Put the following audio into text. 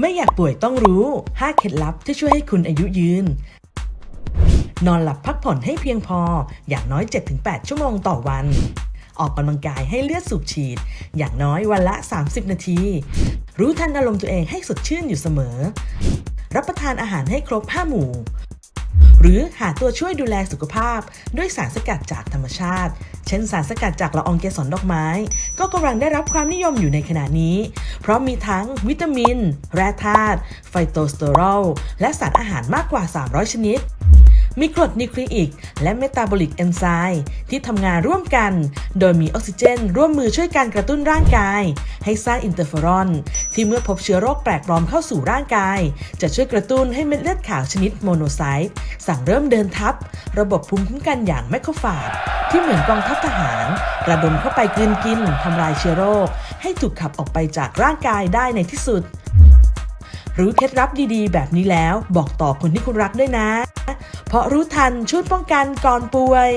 ไม่อยากป่วยต้องรู้ 5 เคล็ดลับที่ช่วยให้คุณอายุยืน นอนหลับพักผ่อนให้เพียงพอ อย่างน้อย 7-8 ชั่วโมงต่อวัน ออกกำลังกายให้เลือดสูบฉีด อย่างน้อยวันละ 30 นาที รู้ทันอารมณ์ตัวเองให้สดชื่นอยู่เสมอ รับประทานอาหารให้ครบ 5 หมู่ หรือหาตัวช่วยดูแลสุขภาพด้วยสารสกัดจากธรรมชาติ เช่นสารสกัดจากละอองเกสรดอกไม้ ก็กำลังได้รับความนิยมอยู่ในขณะนี้ เพราะมีทั้งวิตามิน แร่ธาตุไฟโตสเตอรอลและสารอาหารมากกว่า 300 ชนิด มีกรดนิวคลีอิก และเมตาบอลิกเอนไซม์ที่ทำงานร่วมกัน โดยมีออกซิเจน ร่วมมือช่วยการกระตุ้นร่างกาย ให้สร้างอินเตอร์เฟอรอน ที่เมื่อพบเชื้อโรคแปลกปลอมเข้าสู่ร่างกาย จะช่วยกระตุ้นให้เม็ดเลือดขาวชนิดโมโนไซต์สั่งเริ่มเดินทับ ระบบภูมิคุ้มกันอย่างแมโครฟาจ ที่เหมือนกองทัพทหาร ระดมเข้าไปกลืนกินทำลายเชื้อโรค ให้ถูกขับออกไปจากร่างกายได้ในที่สุด รู้เคล็ดลับดีๆ แบบนี้แล้วบอกต่อคนที่คุณรักด้วยนะ เพราะรู้ทันช่วยป้องกันก่อนป่วย